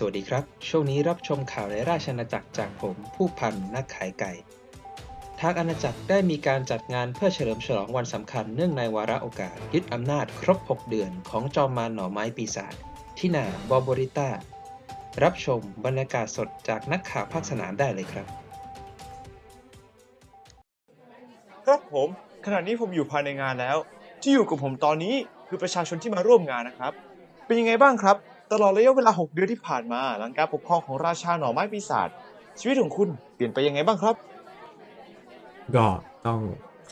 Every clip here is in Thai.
สวัสดีครับ ช่วงนี้รับชมข่าวในราชอาณาจักรจากผมผู้พันนักขายไก่ทางอาณาจักรได้มีการจัดงานเพื่อเฉลิมฉลองวันสำคัญเนื่องในวาระโอกาส ยึดอำนาจครบ 6 เดือนของจอมมารหน่อไม้ปีศาจที่นาบอบริต้า รับชมบรรยากาศสดจากนักข่าวภาคสนามได้เลยครับ ครับผมขณะนี้ผมอยู่ภายในงานแล้ว ที่อยู่กับผมตอนนี้คือประชาชนที่มาร่วมงานนะครับ เป็นยังไงบ้างครับ ตลอดระยะเวลา 6 เดือนที่ผ่านมาหลังการปกครองของราชาหน่อไม้ปีศาจชีวิตของคุณเปลี่ยนไปยังไงบ้างครับ ก็ต้อง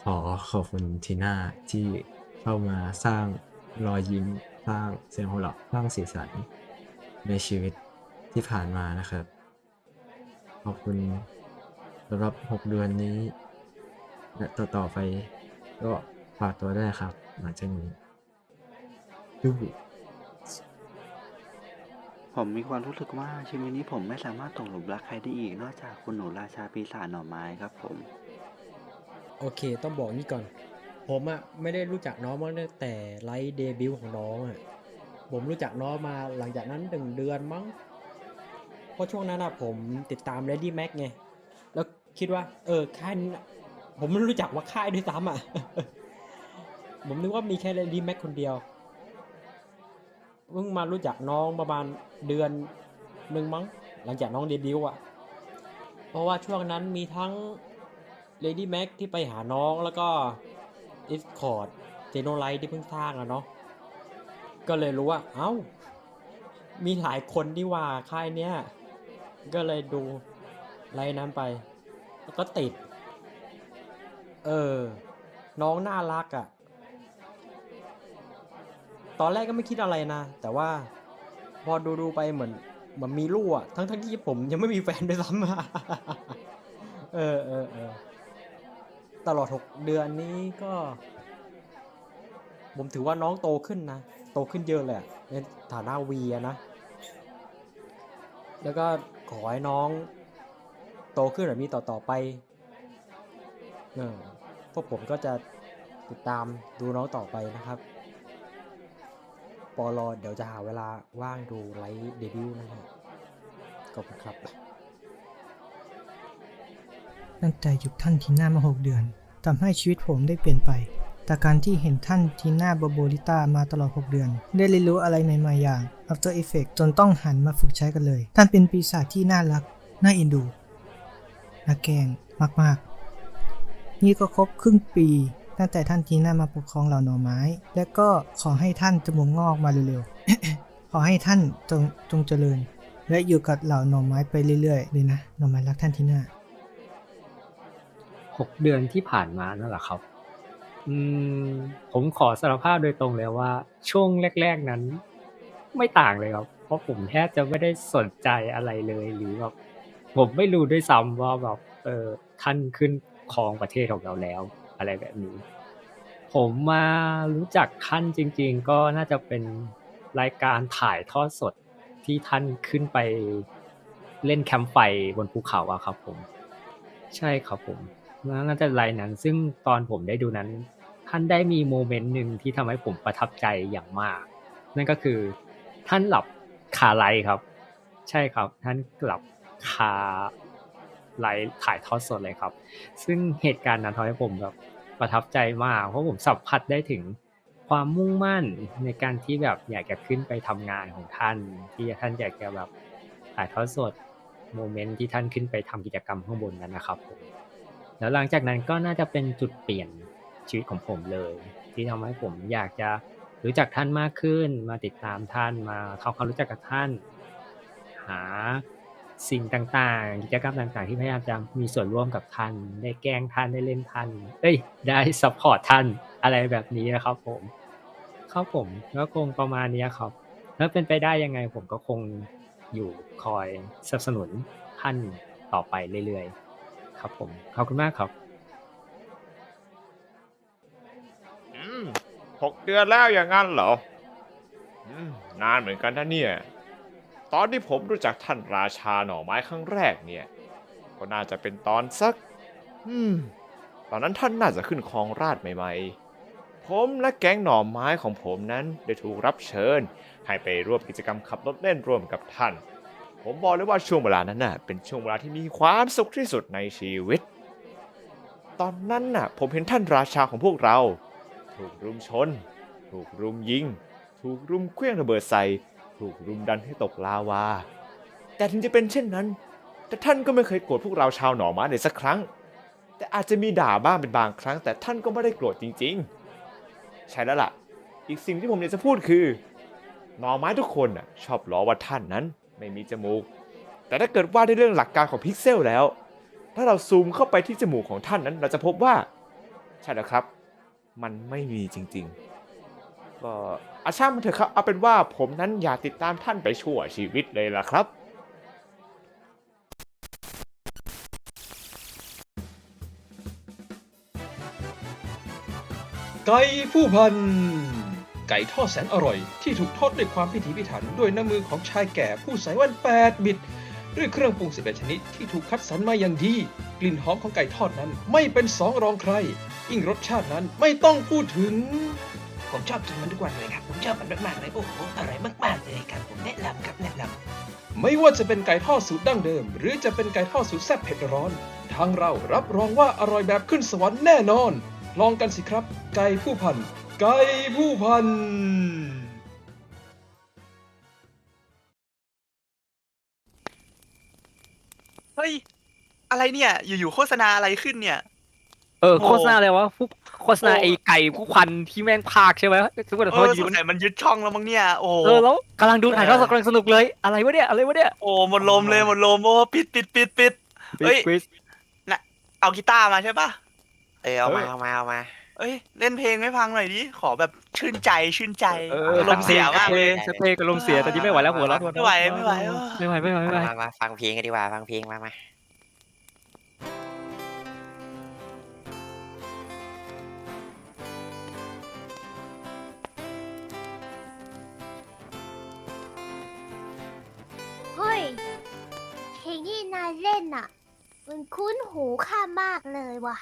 ขอขอบคุณทีน่าที่เข้ามาสร้างรอยยิ้มสร้างเสียงหัวเราะสร้างสีสันในชีวิตที่ผ่านมานะครับ ขอบคุณสำหรับ 6 เดือนนี้ และต่อๆไปก็ฝากตัวได้ครับ หลังจากนี้ดู ผมมีความรู้สึกว่าชีวิตนี้ผมไม่สามารถตกหลุมรักใครได้อีก นอกจากคุณหนูราชาปีศาจหน่อไม้ครับผม โอเค ต้องบอกนี่ก่อน ผมอะไม่ได้รู้จักน้องมาตั้งแต่ไลฟ์เดบิวต์ของน้องอะผมรู้จักน้องมาหลังจากนั้นหนึ่งเดือนมั้งเพราะช่วงนั้นอะผมติดตาม Lady Mac ไง แล้วคิดว่า เออค่ายผมไม่รู้จักว่าค่ายด้วยซ้ำอะผมนึกว่ามีแค่ Lady Mac คนเดียว เพิ่งมารู้จักน้องประมาณเดือนหนึ่งมั้ง หลังจากน้องเดบิวต์อะเพราะว่าช่วงนั้นมีทั้ง Lady Mac ที่ไปหาน้องแล้วก็ Discord เจโนไลท์ที่เพิ่งสร้างอะเนาะ ก็เลยรู้ว่า เอ้า มีหลายคนที่ว่าค่ายเนี้ย ก็เลยดูไลน์นั้นไป แล้วก็ติด เออ น้องน่ารักอะ่ะ ตอนแรกก็ไม่คิดอะไรนะ แต่ว่าพอดูดูๆไปเหมือนเหมือนมีลูกอะทั้งทั้งที่ผมยังไม่มีแฟนด้วยซ้ำอะเออเออเออตลอดหกเดือนนี้ก็ ผมถือว่าน้องโตขึ้นนะ โตขึ้นเยอะเลยอะในฐานะวีนะ แล้วก็ขอให้น้อง โตขึ้นแบบนี้ต่อๆไปเออพวกผมก็จะติดตามดูน้องต่อไปนะครับ ปอลอเดี๋ยวจะหาเวลาว่างดูไลฟ์เดบิวต์นะฮะขอบคุณครับ ตั้งใจอยู่ท่านทีน่ามาหกเดือนทำให้ชีวิตผมได้เปลี่ยนไป แต่การที่เห็นท่านทีน่าบโบลิต้ามาตลอด 6 เดือน ได้เรียนรู้อะไรใหม่ๆอย่าง After Effects จนต้องหันมาฝึกใช้กันเลย ท่านเป็นปีศาจที่น่ารัก น่าเอ็นดูน่าแกล้งมากๆ นี่ก็ครบครึ่งปี ตั้งแต่ท่านทีน่ามาปกครองเหล่าหน่อไม้ และก็ขอให้ท่านจมูกงอกมาเร็วๆ ขอให้ท่านจงจงเจริญ และอยู่กับเหล่าหน่อไม้ไปเรื่อยๆเลยนะหน่อไม้รักท่านทีน่าหกเดือนที่ผ่านมานั่นแหละครับ อืมผมขอสารภาพโดยตรงเลยว่า ช่วงแรก ๆนั้น ไม่ต่างเลยครับ เพราะผมแทบจะไม่ได้สนใจอะไรเลยหรือแบบผมไม่รู้ด้วยซ้ำว่าแบบเออท่านขึ้นครองประเทศของเราแล้ว อะไรแบบนี้ ผมมารู้จักท่านจริง ๆ ก็น่าจะเป็นรายการถ่ายทอดสดที่ท่านขึ้นไปเล่นแคมป์ไฟบนภูเขาอะครับผม ใช่ครับผมน่าจะไลน์นั้น ซึ่งตอนผมได้ดูนั้น ท่านได้มีโมเมนต์หนึ่งที่ทำให้ผมประทับใจอย่างมาก นั่นก็คือท่านหลับคาไลฟ์ครับ ใช่ครับ ท่านหลับคาไลฟ์ถ่ายทอดสดเลยครับ ซึ่งเหตุการณ์นั้นทำให้ผมแบบ ประทับใจมาก เพราะผมสัมผัสได้ถึงความมุ่งมั่นในการที่แบบอยากจะขึ้นไปทำงานของท่าน ที่ท่านอยากจะแบบถ่ายทอดสดโมเมนต์ที่ท่านขึ้นไปทำกิจกรรมข้างบนนั้นนะครับผมแล้วหลังจากนั้นก็น่าจะเป็นจุดเปลี่ยนชีวิตของผมเลย ที่ทำให้ผมอยากจะรู้จักท่านมากขึ้น มาติดตามท่านมาเข้าความรู้จักกับท่าน หา สิ่งต่างๆ กิจกรรมต่างๆ ที่พยายามจะมีส่วนร่วมกับท่าน ได้แกล้งท่านได้เล่นท่านเอ้ยได้ซัพพอร์ตท่านอะไรแบบนี้นะครับผมครับผมก็คงประมาณนี้ครับแล้วเป็นไปได้ยังไงผมก็คงอยู่คอยสนับสนุนท่านต่อไปเรื่อยๆครับผมขอบคุณมากครับหกเดือนแล้วอย่างนั้นเหรอนานเหมือนกันท่านเนี่ย ตอนที่ผมรู้จักท่านราชาหน่อไม้ครั้งแรกเนี่ย ก็น่าจะเป็นตอนสัก อืม ตอนนั้นท่านน่าจะขึ้นครองราชย์ใหม่ ๆ ผมและแก๊งหน่อไม้ของผมนั้นได้ถูกรับเชิญ ให้ไปร่วมกิจกรรมขับรถเล่นร่วมกับท่าน ผมบอกเลยว่าช่วงเวลานั้นน่ะ เป็นช่วงเวลาที่มีความสุขที่สุดในชีวิต ตอนนั้นน่ะ ผมเห็นท่านราชาของพวกเรา ถูกรุมชน ถูกรุมยิง ถูกรุมเคลื่องระเบิดใส่ ถูกรุมดันให้ตกลาวา แต่ถึงจะเป็นเช่นนั้น แต่ท่านก็ไม่เคยโกรธพวกเราชาวหนอม้าเลยสักครั้ง แต่อาจจะมีด่าบ้างเป็นบางครั้ง แต่ท่านก็ไม่ได้โกรธจริง ๆ ใช่แล้วล่ะ อีกสิ่งที่ผมอยากจะพูดคือหน่อไม้ทุกคนน่ะชอบล้อว่าท่านนั้นไม่มีจมูก แต่ถ้าเกิดว่าในเรื่องหลักการของพิกเซลแล้ว ถ้าเราซูมเข้าไปที่จมูกของท่านนั้น เราจะพบว่า ใช่แล้วครับ มันไม่มีจริง ๆ ก็ อาช่างมันเถอะครับเอาเป็นว่าผมนั้นอยากติดตามท่านไปชั่วชีวิตเลยล่ะครับไก่ผู้พัน ไก่ทอดแสนอร่อย ที่ถูกทอดด้วยความพิถีพิถันด้วยน้ำมือของชายแก่ผู้ใส่แว่นแปดบิด ด้วยเครื่องปรุง11ชนิดที่ถูกคัดสรรมาอย่างดี กลิ่นหอมของไก่ทอดนั้นไม่เป็นสองรองใครยิ่งรสชาตินั้นไม่ต้องพูดถึง ผมชอบกินมันทุกวันเลยครับ ชอบมันมากๆเลยโอ้โหอร่อยมากๆเลยครับผมแนะนำครับแนะนำไม่ว่าจะเป็นไก่ทอดสูตรดั้งเดิม หรือจะเป็นไก่ทอดสูตรแซ่บเผ็ดร้อน ทางเรารับรองว่าอร่อยแบบขึ้นสวรรค์แน่นอน ลองกันสิครับ ไก่ผู้พันไก่ผู้พันเฮ้ย อะไรเนี่ย อยู่ๆโฆษณาอะไรขึ้นเนี่ย เออโอ้โฆษณาอะไรวะพวกโฆษณาไอ้ไก่ผู้พันที่แม่งพากใช่ไหมสมมติเอเขาอยืสนงสัยมันยึดช่องแล้วมั้งเนี่ย โอ้โหเออแล้วกำลังดูถ่ายทอดสดกำลังสนุกเลยอะไรวะเนี่ยอะไรวะเนี่ยโอ้หมดลมเลยหมดลมโอ้ปิดปิดปิดปิด เฮ้ย ควิส เอากีตาร์มาใช่ปะเออเอามาเฮ้ยเอามาเอามา เอ้ยเล่นเพลงให้ฟังหน่อยดิขอแบบชื่นใจชื่นใจเออลมเสียมากเลยสเปรย์กับลมเสียแต่ที่ไม่ไหวแล้วหัวเราะไม่ไหวไม่ไหวเออ ไม่ไหวไม่ไหวไม่ไหวมามาฟังเพลงกันดีกว่าฟังเพลงมามา เฮ้ย เพลงที่นายเล่นน่ะ มันคุ้นหูข้ามากเลยว่ะ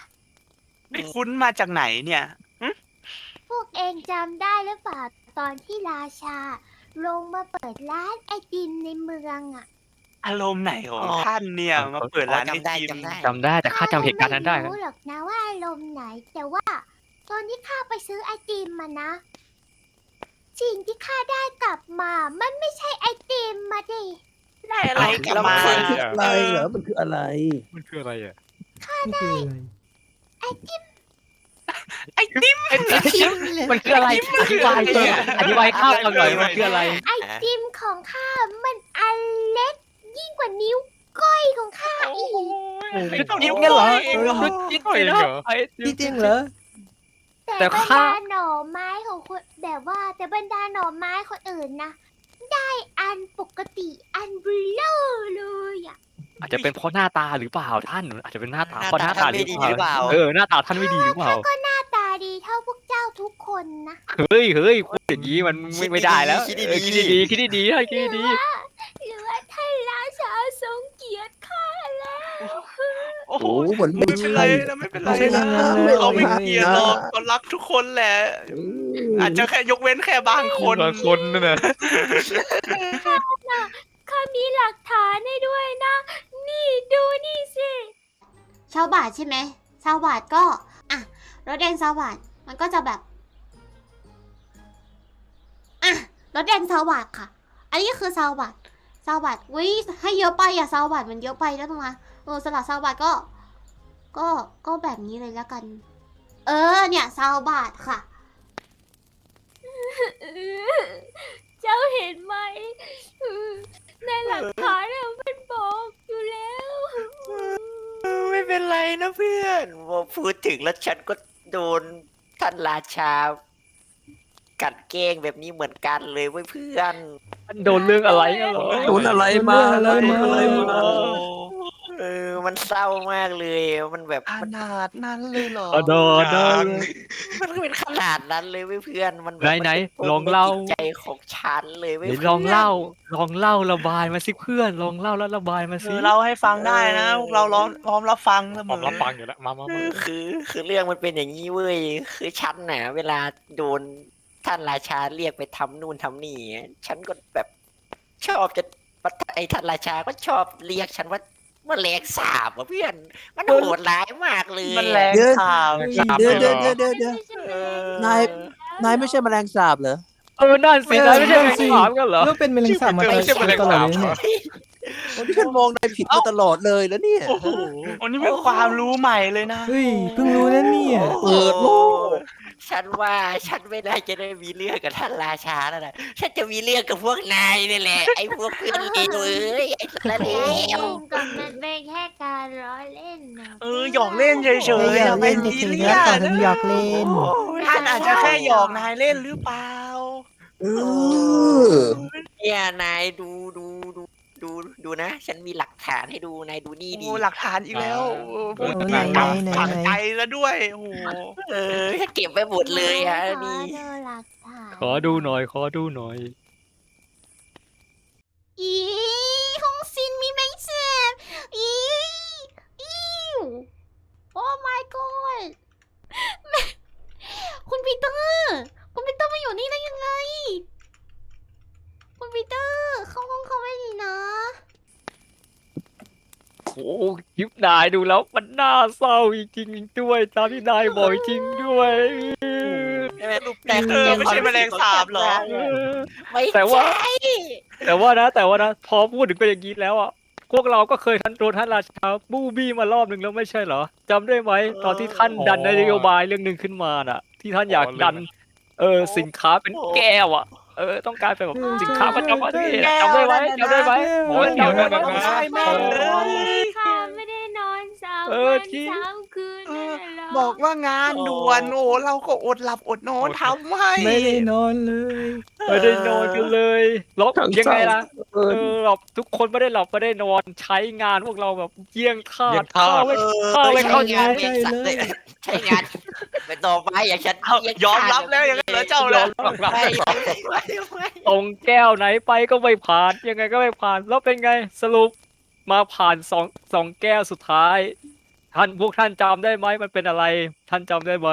ไม่คุ้นมาจากไหนเนี่ย พวกเองจำได้หรือเปล่าตอนที่ราชา ลงมาเปิดร้านไอติมในเมืองอะอารมณ์ไหนของท่านเนี่ย มาเปิดร้านไอจำได้ติมจำได้ จำได้แต่ข้าจำเหตุการณ์นั้นได้ข้นะ ไม่รู้หรอกนะว่าอารมณ์ไหน แต่ว่า ตอนที่ข้าไปซื้อไอติมมานะ สิ่งที่ข้าได้กลับมา มันไม่ใช่ไอติมมาดิ ได้อะไรกลับแล้วมามันคืออะไรเหรอ มันคืออะไร มันคืออะไรอะนี่คืออะไรไอติมมันคืออะไรอธิบายเถอะอธิบายข้าวหน่อยมันคืออะไร ไอติมของข้ามันอันเล็กยิ่งกว่านิ้วก้อยของข้าอีกคือนิ้วเงี้ยเหรอเองเหรอคือจิ้นเลยนะไอ้จริงๆเหรอแต่แต่บรรข้าดาหน่อไม้ของคนแบบว่าแต่บรรดาหน่อไม้คนอื่นนะ ได้อันปกติอันเบลอเลยอะอาจจะเป็นเพราะหน้าตาหรือเปล่าท่าน อาจจะเป็นหน้าตาหน้าเพราะหน้าตาตาไม่ดีหรือเปล่าเออหน้าตาท่านไม่ดีหรือเปล่าก็หน้าตาดีเท่าพวกเจ้าทุกคนนะเฮ้ยเฮ้ยพูดอย่างนี้มันไม่ไม่ได้แล้วคิดดีๆเออคิดดีๆคิดดีๆให้คิดดีหรือว่าท่านราชาทรงเกียรติข้าแล้ว โอ้โหโอ้เหมือนไม่ไม่เป็นไรใช่นะไม่เป็นไรไม่ใช่นะอย่างนั้นเลยเขาไม่เกลียดหรอกเขารักทุกคนแหละ อาจจะแค่ยกเว้นแค่บางคน บางคนนั่นน่ะข้ามีหลักฐานให้ด้วยนะ นี่ดูนี่สิ ชาวบาทใช่ไหมชาวบาทก็ อะ รถแดงชาวบาทมันก็จะแบบ อะ รถแดงชาวบาทค่ะ อันนี้คือชาวบาทชาวบาทวิให้เยอะไปอะชาวบาทมันเยอะไปแล้วตรงนั้น เออสลัดชาวบาทก็ ก็ก็แบบนี้เลยแล้วกัน เออ เนี่ยชาวบาทค่ะ เจ้าเห็นไหม ในหลักฐานมันบอกอยู่แล้ว ไม่เป็นไรนะเพื่อนพอพูดถึงแล้วฉันก็โดนท่านราชากัดแกล้งแบบนี้เหมือนกันเลยเว้ยเพื่อนๆโดนเรื่องอะไรกันเหรอ โดนอะไรมาอะไรมาอะไรมาเออ มันเศร้ามากเลย มันแบบ ขมันนาดนั้นเลยเหรอโดนโดนมันเป็นขนาดนั้นเลยเว้ยเพื่อน มันแบบไหนไหนมัลองเล่า ในจิตใจของฉันเลยเว้ยเดี๋ยวพื่นลองเล่า ลองเล่าระบายมาสิเพื่อน ลองเล่าแล้วระบายมาเอสิอเราให้ฟังได้นะพวกเราล้อมพร้อมรับฟังเสมผมอรับฟังอยู่แล้ว มามาเอมาอคือคือเรื่องมันเป็นอย่างนี้เว้ย คือฉันน่ะเวลาโดนท่านราชาเรียกไปทำนู่นทำนี่ ฉันก็แบบชอบจะไอ้ท่านราชาก็ชอบเรียกฉันว่า แมลงสาบอะเพื่อน มันโหดร้ายมากเลยมันแรงเดี๋ยวสาบเดี๋ยวเดี๋ยวเดี๋ยวเดี๋ยวเดี๋ยว นาย นายไม่ใช่แมลงสาบเหรอ เออนั่นสินายไม่ใช่แมงสาบกันเหรอแล้วเป็นแมลงสาบมาไม่ใช่แมลงตลอสาดบเลยเนี่ยวันที่ฉันมองนายผิดมาตลอดเลยแล้วเนี่ย โอ้โหอันนี้เป็นความรู้ใหม่เลยนะ เฮ้ย เพิ่งรู้นะเนี่ย เปิดโลก ฉันว่าฉันไม่ได้จะได้มีเรื่องกับท่านราชาแล้วนะฉันจะมีเรื่องกับพวกนายนี่แหละ ไอ้พวกเพื่อนเลวเอ้ยไอ้สารเลวกับมันเป็นแค่การล้อเล่นนะเออหยอกเล่นเฉยเออๆอยากทำไมเล่นซีเฉยๆเรีนะยต่อสถึงอยากเล่น ท่านอาจจะแค่หยอกนายเล่นหรือเปล่า เออเนี่ยนายดูดู ดูดูดูนะ ฉันมีหลักฐานให้ดูนายดูนี่ดี โอ้หลักฐานอีกแล้วเออพูดเออหนักไหนไหน ฝังไหนใจแล้วด้วยโอ้โหเออฉันเก็บไว้หมดเลยอะนี่ขอดูหลักฐานขอดูหน่อย ขอดูหน่อย อีห้องซินมีแมงเจ็บอีอีโอ้ my god แม่คุณปีเตอร์ คุณปีเตอร์มาอยู่นี่ได้ยังไง คุณปีเตอร์เข้าห้องเขาไม่ดีนะ โอ้คลิปนายดูแล้วมันน่าเศร้าจริงๆด้วยตามที่นายบอกจริงด้วยแต่เออไม่ใช่แมลงสาบเหรอ ไม่แต่ว่าใช่แต่ว่านะ แต่ว่านะ พอพูดถึงเป็นอย่างนี้แล้วอะพวกเราก็เคยทันโดนท่านราชาบูบี้มารอบหนึ่งแล้วไม่ใช่เหรอจำได้ไหมตอนที่ท่านดันนโยบายเรื่องหนึ่งขึ้นมาน่ะ ที่ท่านอยากดัน เออสินค้าเป็นแก้วอะ เออต้องการเป็นแบบสินค้าประจำประเทศอะจำได้ไหมจำได้ไหมโอ้ยจำได้ไหม ใช่แม่นเลย ค่ะไม่ได้นอน สามเอวัอนจริง สามคืนนั่นน่ะเหรอบอกว่างานด่วนโอ้เราก็อดหลับอดนอนทำให้ไม่ได้นอนเลยไม่ได้นอนกันเลยแล้วทั้งยังไงล่ะเอเอออแบบทุกคนไม่ได้หลับไม่ได้นอนใช้งานพวกเราแบบเยี่ยงทาเยี่สยงทาสข้าวไม่เออข้าวไม่ใช้เข้างานใจเป็นสัตว์เลยใช้งานเป็นต่อไปอย่างฉันเอายอมรับแล้วอย่างนั้นเหรอเจ้าล่ะไม่ไม่ไม่ไม่ ตรงแก้วไหนไปก็ไม่ผ่านยังไงก็ไม่ผ่านแล้วเป็นไงสรุป มาผ่านสองสองแก้วสุดท้าย ท่านพวกท่านจำได้ไหมมันเป็นอะไร ท่านจำได้ไหม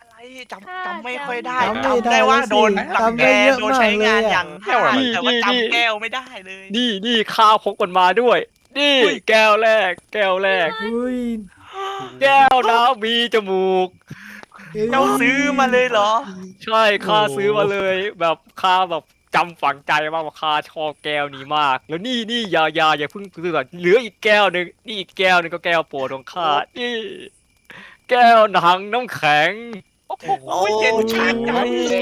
อะไรจำจำไม่ค่อยได้จำไม่ได้จำได้ว่าแล้วสิโดนหลังจำแกได้เยอะโดนใช้งานมากเลยอะ อย่างห้าวนี่แต่ว่านี่จำแก้วไม่ได้เลย นี่นี่ข้าวพกมันมาด้วย นี่อุ้ยแก้วแรก แก้วแรก อุ้ยแก้วน้ำมีจมูก เจ้าซื้อมาเลยเหรอ ใช่ข้าซื้อมาเลย แบบข้าแบบ จำฝังใจมากว่าข้าชอบแก้วนี้มาก แล้วนี่นี่อย่าอย่าอย่าเพิ่งซื้อก่อนเหลืออีกแก้วหนึ่งนี่อีกแก้วหนึ่งก็แก้วโปรดของข้านี่ แก้วหนังน้ำแข็ง โอ้โหเย็นชื่นใจ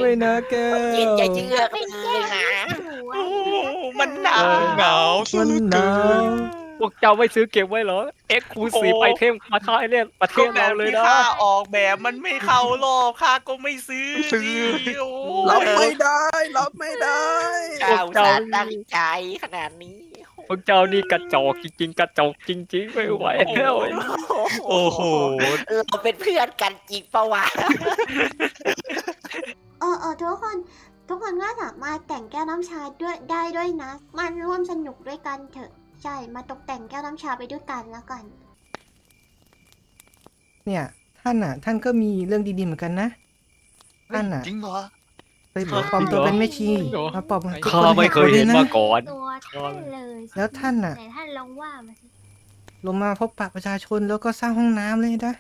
ไม่นะแกเย็นใจเชื่อกเลยนะ โอ้โหมันหนาว เหงา มันหนาวพ วกเจ้าไม่ซื้อเก็บไว้เหรอ เอ็กซ์คลูซีฟโอ้ไอเทมมาค่ายเล่นประเทก็ศแบเราบเลยที่นะ ข้าออกแบบมันไม่เข้ารอบข้าก็ไม่ซื้อซื้อโอ้รับไม่ได้รับไม่ได้เจ้าสารตั้งใจขนาดนี้พวกเจ้านี่กระจอกจริงๆกระจอกจริงๆไม่ไหวแล้วโอ้โห เราเป็นเพื่อนกันจริงปะวะ เออเออทุกคนทุกคนก็สามารถแต่งแก้วน้ำชาด้วยได้ด้วยนะมาร่วมสนุกด้วยกันเถอะ ใช่ มาตกแต่งแก้วน้ำชาไปด้วยกันแล้วกัน เนี่ย ท่านอะ ท่านก็มีเรื่องดีๆเหมือนกันนะท่านอะ จริงเหรอไปปลอมตัวเป็นแม่ชีจริงเหรอ มาปลอมทุกข้าคนไม่เคยเห็นด้วมาก่อน ตัวท่านเลยแล้วท่านอะ ไหนท่านลองว่ามาสิลงมาพบปะประชาชนแล้วก็สร้างห้องน้ำเลยนะ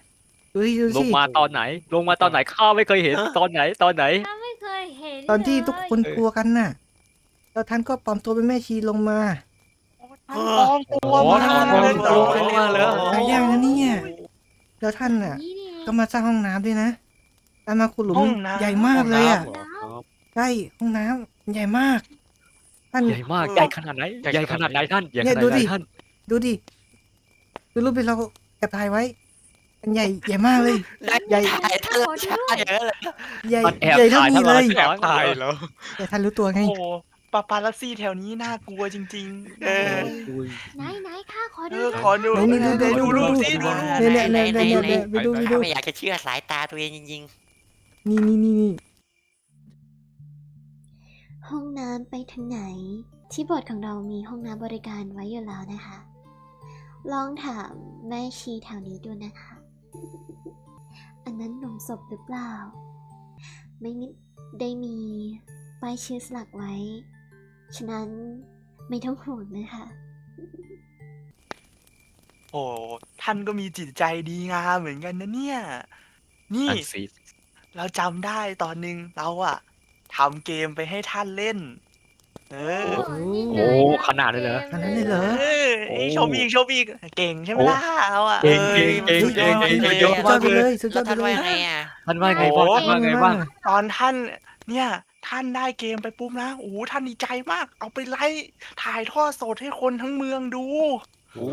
ดูดิดูลงสิมาตอนไหน ลงมาตอนไหนข้าไม่เคยเห็น ตอนไหน ตอนไหนข้าไม่เคยเห็นตอนที่ทุกคนเออกลัวกันน่ะ แล้วท่านก็ปลอมตัวเป็นแม่ชีลงมา ปลอมตัวอ๋อมาปลอมตัวมาเหรอหายากนะเนี่ยแล้วท่านน่ะ นี่นี่ก็มาสร้างห้องน้ำด้วยนะการมาขุดหลุมห้องน้ำ ใหญ่มากเลยอะน้ำใช่ห้องน้ำใหญ่มาก ท่าน ใหญ่มากใหญ่ขนาดไหนใหญ่ขนาดไหนท่านใหญ่ขเนี่ยนาดดูไหนดิท่านดูดิดูรูปที่เราแอบถ่ายไว้มันใหญ่ใหญ่มากเลย ใหญ่ถ่ายท่านราชาอย่างนั้นเลยใหญ่มันแอบใหญ่เท่าถ่ายนี้ท่านเลรายชาถ่ายแล้วแต่ท่านรู้ตัวไง โอ้โห ปาปาลัสซี่แถวนี้น่ากลัวจริง ๆ เออ ไหนไหนข้าขอเอดูอหน่ขออยดูไหนนี่ดูดูดูดูรูปดูสิดูรูปเนี่ยเนี่ยเนี่ยเนี่ยเนี่ยไปดูไปดูไม่อยากจะเชื่อสายตาตัวเองจริงนี่นี่นี่นี่ห้องน้ำไปทางไหน ที่บทของเรามีห้องน้ำบริการไว้อยู่แล้วนะคะ ลองถามแม่ชีแถวนี้ดูนะคะ อันนั้นหลุมศพหรือเปล่า ไม่มิได้มีป้ายชื่อสลักไว้ ฉะนั้นไม่ต้องห่วงนะคะ โอ้ท่านก็มีจิตใจดีงามเหมือนกันนะเนี่ย นี่ นั่นสิเราจำได้ตอนหนึ่งเราอะทำเกมไปให้ท่านเล่น เออโอ้ขนาดนั้นเลยเหรอ ขนาดนั้นเลยเหรอ เออเอ้ยโอ้ชมอีกชมอีกเก่งใช่ไหมโอ้ล่ะเราอะเก่งออเก่งเก่งสุดยอดเก่งเก่งเลยเก่งสุดยอดไปเลยสุดยแล้อวดไปท่านเลว่าย ยังไงอะ ท่านว่าไงบ้างโอ้ท่านว่าไงบ้าง ตอนท่านเนี่ย ท่านได้เกมไปปุ๊บนะโอ้โหท่านดีใจมาก เอาไปไลฟ์ถ่ายทอดสดให้คนทั้งเมืองดูโอ้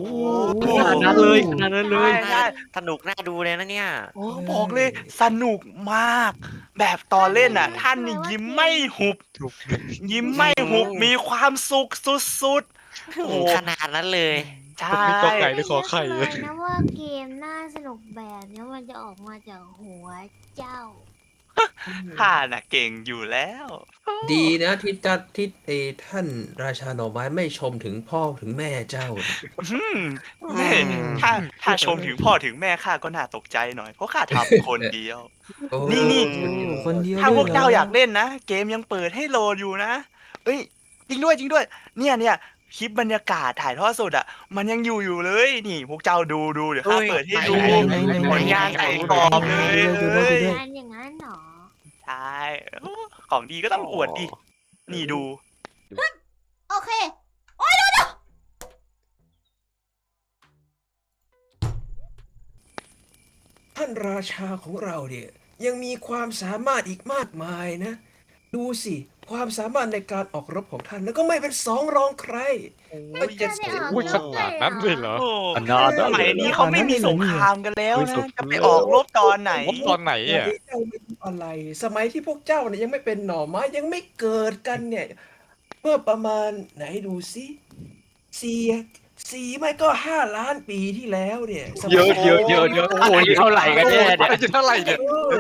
ขนาดนั้นเลยขนาดนั้นเลยใช่ใช่สนุกน่าดูเลยนะเนี่ย โอ้บอกเลยสนุกมาก แบบตอนเล่นอะ ท่านนี่ยิ้มไม่หุบ ยิ้มไม่หุบมีความสุขสุดๆโอ้โหขนาดนั้นเลย ใช่ ไม่ต้องไก่หรือขอไข่ไม่คิดเลยนะว่าเกมน่าสนุกแบบนี้มันจะออกมาจากหัวเจ้า ข้าน่ะเก่งอยู่แล้ว ดีนะที่จัดที่เอท่านราชาหน่อไม้ไม่ชมถึงพ่อถึงแม่เจ้านะอืมแม่ถ้าถ้าชมถึงพ่อถึงแม่ข้าก็น่าตกใจหน่อยเพราะข้าทำคนเดียวโอ้นี่นี่ คนเดียวถ้าด้พววยกเหรอเจ้าอยากเล่นนะ เกมยังเปิดให้โหลดอยู่นะเอ้ยจริงด้วยจริงด้วย เนี่ยเนี่ยคลิปบรรยากาศถ่ายทอดสดอะ มันยังอยู่อยู่เลยนี่ พวกเจ้าดูดูเดี๋ยวข้าเฮ้ยเปิดให้ดูไหนไหนไหนผลงานใส่กรอบเลยดูด้วยดูด้วยงานอย่างนั้นเหรอ ใช่โอ้ของดีก็ต้องอวดดิ นี่ดู โอเค โอ๊ยเดี๋ยวเดี๋ยวท่านราชาของเราเนี่ยยังมีความสามารถอีกมากมายนะ ดูสิ ความสามารถในการออกรบของท่านแล้วก็ไม่เป็นสองรองใครก็จะไม่ได้ออกอุ้ยขนาดนั้นเลยเหรอ โอ้ขนาดสนั้นมัเลยยนี้เขาไม่มีสงครามกันแล้วเฮ้ยสนะงจะไปออกรบตอนไหนตอนไหนอะ เจ้าไม่รู้ อะไร สมัยที่พวกเจ้าเนี่ยยังไม่เป็นหน่อไม้ยังไม่เกิดกันเนี่ย เมื่อประมาณไหนดูสิสี่สี่ไม่ก็ห้าล้านปีที่แล้วเนี่ยสมัเยอะเยอะเยอะเยอะโอ้ยเท่าไหร่กันแน่เนี่ยเท่าไหร่เนี่ย เออ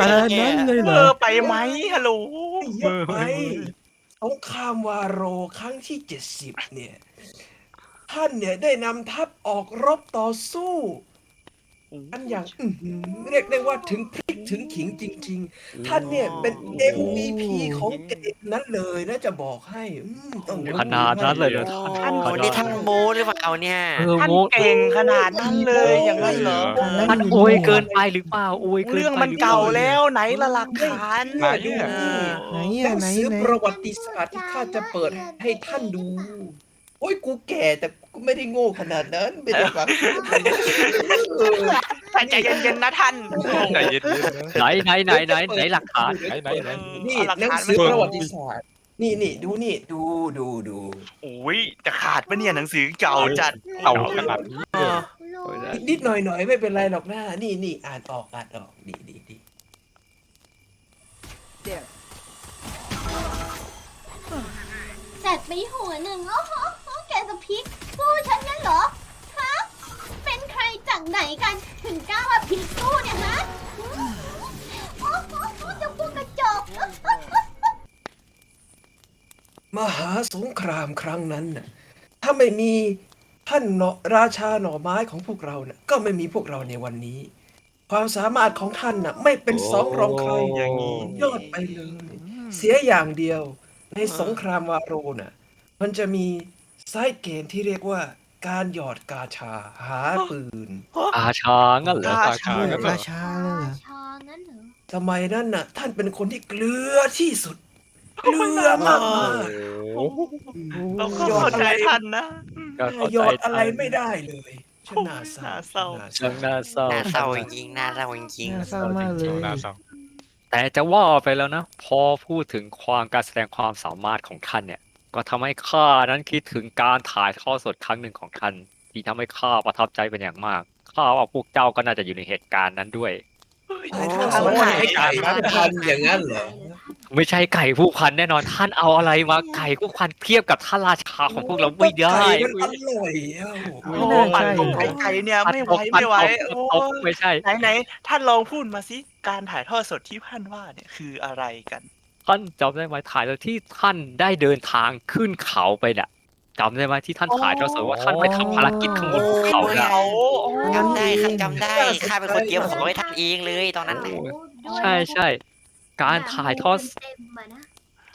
ขนาดนั้นเลยเหรเอออไปไหมฮัลโหลเยอะไปสงครามวาโรครั้งที่เจ็ดสิบเนี่ย ท่านเนี่ยได้นำทัพออกรบต่อสู้ อันอย่างอื้อหือเรียกได้ว่าถึงพริก ถึงขิงจริง ๆ ท่านเนี่ยเป็น MVP ของเกมนั้นเลยนะจะบอกให้อืมต้องยกขนาดนั้นเลยเหรอ ท่านขคนนาดนี้ท่านโมหรือเปล่าเนี่ย เออท่านโมเก่งขนาดนั้นเลยอย่างนั้นเหรอมันโอยเกินไปหรือเปล่าโอยเกินไปเรื่องมันเก่าแล้วไหนละหลักฐานไหนอะเออไหนหนัอะงไหนสือไหนประวัติศาสตร์ที่ข้าจะเปิดให้ท่านดู โอ้ยกูแก่แต่กูไม่ได้โง่ขนาดนั้นไม่ได้ฟังเออ ท่านใจเย็นๆนะท่าน ใจเย็นไหนไหนไหนไหนไหนหลักฐานไหนไหนไหนนี่เอาหลักหนังฐานสือมาประวัติศาสตร์นี่นี่ดูนี่ดูดูดูโอ้ยจะขาดปะเนี่ยหนังสือเก่าจัดเก่าขนาดนี้เออนิดหน่อยหน่อยไม่เป็นไรหรอกนะนี่นี่อ่านออกอ่านออกดีดีดีจัดไปหัวหนึ่งโอ้โหแกจะพลิกสู้ฉันงั้นเหรอฮะเป็นใคร จากไหนกันถึงกล้ามาพลิกสู้เนี่ยฮะโอ้โหเจะพวกกระจอกมหาสงครามครั้งนั้นน่ะถ้าไม่มีท่านเนาะราชาหน่อไม้ของพวกเราน่ะก็ไม่มีพวกเราในวันนี้ ความสามารถของท่านน่ะไม่เป็นสองรองใครอย่างนี้ยอดไปเลย เสียอย่างเดียวในสงครามวาโรน่ะมันจะมีไซด์เกมที่เรียกว่า การหยอดกาชาหาปืน อาชางั้นเหรออาชาเออราชาเลยเหรอ ชางั้นเหรอสมัยนั้นน่ะ ท่านเป็นคนที่เกลือที่สุด เกลือมากมากเราก็เข้าใจท่านนะ ก็เข้าหยใจอดอะไรไม่ได้เลยช่างน่าเศร้าน่าเศร้าช่างน่าเศร้า น่าเศร้าจริงๆน่าเศร้าจริงน่าเศร้ามากเลยแต่จะว่าไปแล้วนะ พอพูดถึงความการแสดงความสามารถของท่านเนี่ย ก็ทำให้ข้านั้นคิดถึงการถ่ายทอดสดครั้งหนึ่งของท่าน ที่ทำให้ข้าประทับใจเป็นอย่างมาก ข้าว่าพวกเจ้าก็น่าจะอยู่ในเหตุการณ์นั้นด้วยถ่ายทอดสดให้ไก่ผู้พันอย่างนั้นเหรอ ไม่ใช่ไก่ผู้พันแน่นอนท่านเอาอะไรมาไก่ผู้พันเทียบกับท่านราชาของพวกเราไม่ได้ไก่มันอร่อยเอ้าโอ้โหปันตกไก่ไก่เนี่ยไม่ไหวไม่ไหวโอ้ไม่ใช่ไหนไหนท่านลองพูดมาสิการถ่ายทอดสดที่ท่านว่าเนี่ยคืออะไรกัน ท่านจำได้ไหมถ่ายแล้วที่ท่านได้เดินทางขึ้นเขาไปน่ะจำได้ไหมที่ท่านถ่ายทอดสดว่าท่านไปทำภารกิจข้างบนภูเขาน่ะเขาๆจำได้ครับจำได้ข้าเป็นคนเตรียมของให้ท่านเองเลยตอนนั้นน่ะ ใช่ใช่การถ่ายทอด เต็มๆอะนะ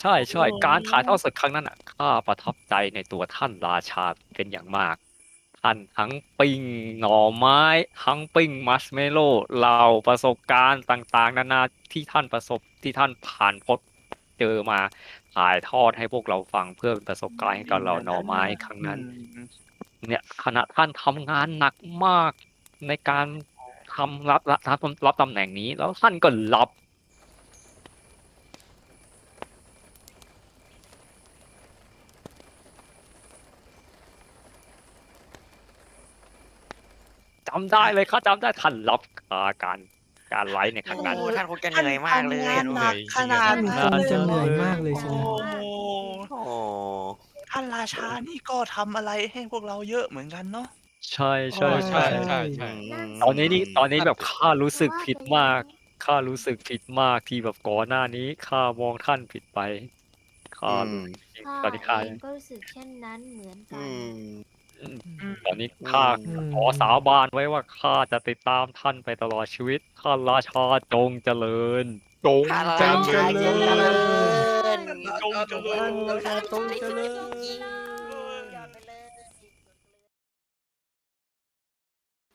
ใช่ใช่โอ้ การถ่ายทอดสดครั้งนั้นอะข้าประทับใจในตัวท่านราชาเป็นอย่างมาก ท่านทั้งปิ้งหน่อไม้ ทั้งปิ้งมัชเมลโล่เหล่าประสบการณ์ต่างๆ นานาที่ท่านประสบที่ท่านผ่านพบ เจอมาถ่ายทอดให้พวกเราฟังเพื่อเป็นประสบการณ์ให้กับเราหน่อไม้ครั้งนั้น เนี่ยขณะท่านทำงานหนักมากในการทำรับรับรับรับตำแหน่งนี้ แล้วท่านก็หลับจำได้เลยเขาจำได้ท่านรับอาการ การไลฟ์ในครั้งนั้นโอ้ท่านคงจะเหนื่อยมากเลยทำงานหนักขนาดท่านนั้นคงจะเหนื่อยมากเลยสิโอ้นะโหโอ้ท่านราชานี่ก็ทำอะไรให้พวกเราเยอะเหมือนกันเนาะใช่ใช่ใช่ใช่ใช่ ตอนนี้นี่ตอนนี้แบบข้ารู้สึกผิดมากข้ารู้สึกผิดมากที่แบบก่อนหน้านี้ข้ามองท่านผิดไปข้าอืม ตอนนี้ข้า เองก็รู้สึกเช่นนั้นเหมือนกัอืน ม ตอนนี้ข้าอืมขอสาบานไว้ว่าข้าจะติดตามท่านไปตลอดชีวิตท่านราชาจงเจริญ จงท่านจรางเจชาริเจญริญจงเจริญจงเจริญ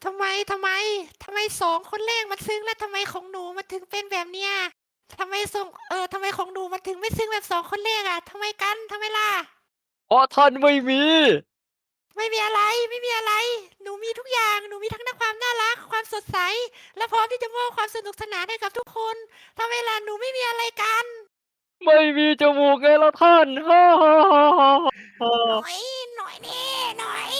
ทำไมทำไมทำไมสองคนแรกมันซึ้งแล้วทำไมของหนูมันถึงเป็นแบบเนี้ยทำไมส่งเออทำไมของหนูมันถึงไม่ซึ้งแบบสองคนแรกอะทำไมกันทำไมล่ะเพราะท่านไม่มี ไม่มีอะไรไม่มีอะไร หนูมีทุกอย่างหนูมีทั้งความน่ารักความสดใส และพร้อมที่จะมอบความสนุกสนานให้กับทุกคนถ้าเวลาหนูไม่มีอะไรกันไม่มีจมูกไงละท่านฮ่าฮ่าฮ่าฮ่า หน่อยหน่อยนี่หน่อย